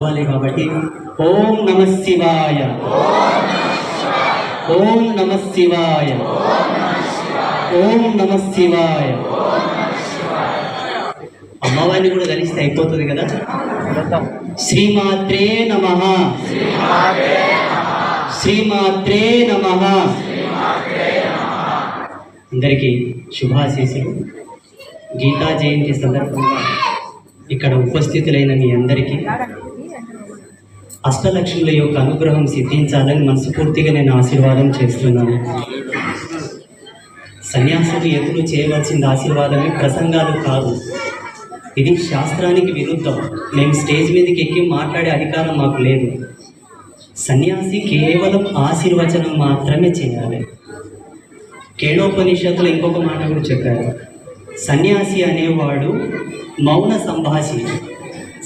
అవ్వాలి కాబట్టి ఓం నమ శివాయ. ఓం నమ శివాయ. ఓం నమ శివాయ. అమ్మవారిని కూడా కలిస్తే అయిపోతుంది కదా? శ్రీమాత్రే నమ. శ్రీమాత్రే నమ. అందరికీ శుభాశీసులు గీతా జయంతి సందర్భంగా ఇక్కడ ఉపస్థితులైన మీ అందరికీ అష్టలక్ష్ముల యొక్క అనుగ్రహం సిద్ధించాలని మనస్ఫూర్తిగా నేను ఆశీర్వాదం చేస్తున్నాను. సన్యాసులు ఎదురు చేయవలసిన ఆశీర్వాదమే ప్రసంగాలు కాదు ఇది శాస్త్రానికి విరుద్ధం. మేము స్టేజ్ మీదకి ఎక్కి మాట్లాడే అధికారం మాకు లేదు. సన్యాసి కేవలం ఆశీర్వచనం మాత్రమే చేయాలి. కేణోపనిషత్తులో ఇంకొక మాట కూడా చెప్పారు. సన్యాసి అనేవాడు మౌన సంభాషి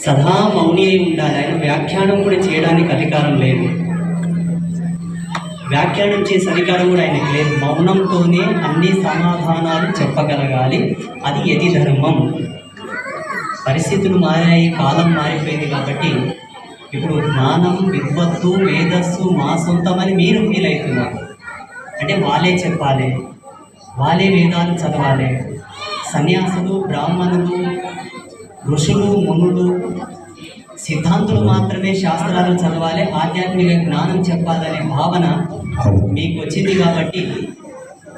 సదా మౌని అయి ఉండాలి ఆయన వ్యాఖ్యానం కూడా చేయడానికి అధికారం లేదు. వ్యాఖ్యానం చేసే అధికారం కూడా ఆయనకు లేదు. మౌనంతోనే అన్ని సమాధానాలు చెప్పగలగాలి. అది యతి ధర్మం. పరిస్థితులు మారాయి కాలం మారిపోయింది కాబట్టి ఇప్పుడు జ్ఞానం విద్వత్తు మేధస్సు మా సొంతమని మీరు ఫీల్ అవుతున్నారు. అంటే వాళ్ళే చెప్పాలి. వాళ్ళే వేదాలు చదవాలి. సన్యాసులు బ్రాహ్మణులు ఋషులు మునులు సిద్ధాంతులు మాత్రమే శాస్త్రాలు చదవాలి ఆధ్యాత్మిక జ్ఞానం చెప్పాలనే భావన మీకు వచ్చింది కాబట్టి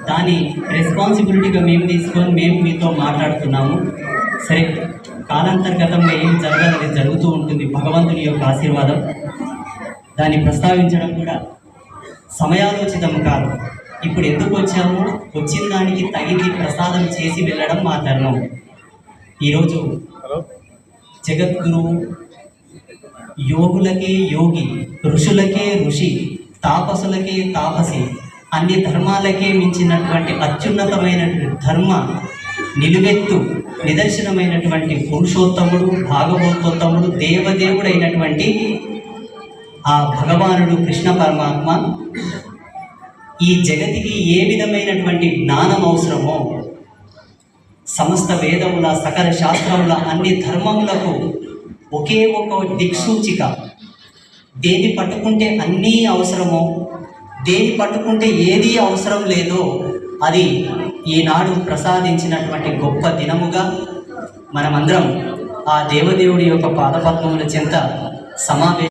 దాని రెస్పాన్సిబిలిటీగా మేము తీసుకొని మేము మీతో మాట్లాడుతున్నాము. సరే కాలాంతర్గతంగా ఏం జరగాలని జరుగుతూ ఉంటుంది భగవంతుని యొక్క ఆశీర్వాదం. దాన్ని ప్రస్తావించడం కూడా సమయాలోచితం కాదు. ఇప్పుడు ఎందుకు వచ్చాము? వచ్చిన దానికి తగిలి ప్రసాదం చేసి వెళ్ళడం మా ధర్మం. ఈరోజు జగద్గురువు యోగులకే యోగి ఋషులకే ఋషి తాపసులకే తాపసి అన్ని ధర్మాలకే మించినటువంటి అత్యున్నతమైనటువంటి ధర్మ నిలువెత్తు నిదర్శనమైనటువంటి పురుషోత్తముడు భాగవతోత్తముడు దేవదేవుడైనటువంటి ఆ భగవానుడు కృష్ణ పరమాత్మ ఈ జగతికి ఏ విధమైనటువంటి జ్ఞానం అవసరమో సమస్త వేదముల సకల శాస్త్రముల అన్ని ధర్మములకు ఒకే ఒక దిక్సూచిక. దేని పట్టుకుంటే అన్నీ అవసరమో దేని పట్టుకుంటే ఏది అవసరం లేదో అది ఈనాడు ప్రసాదించినటువంటి గొప్ప దినముగా మనమందరం ఆ దేవదేవుడి యొక్క పాదపద్మముల చెంత సమావేశం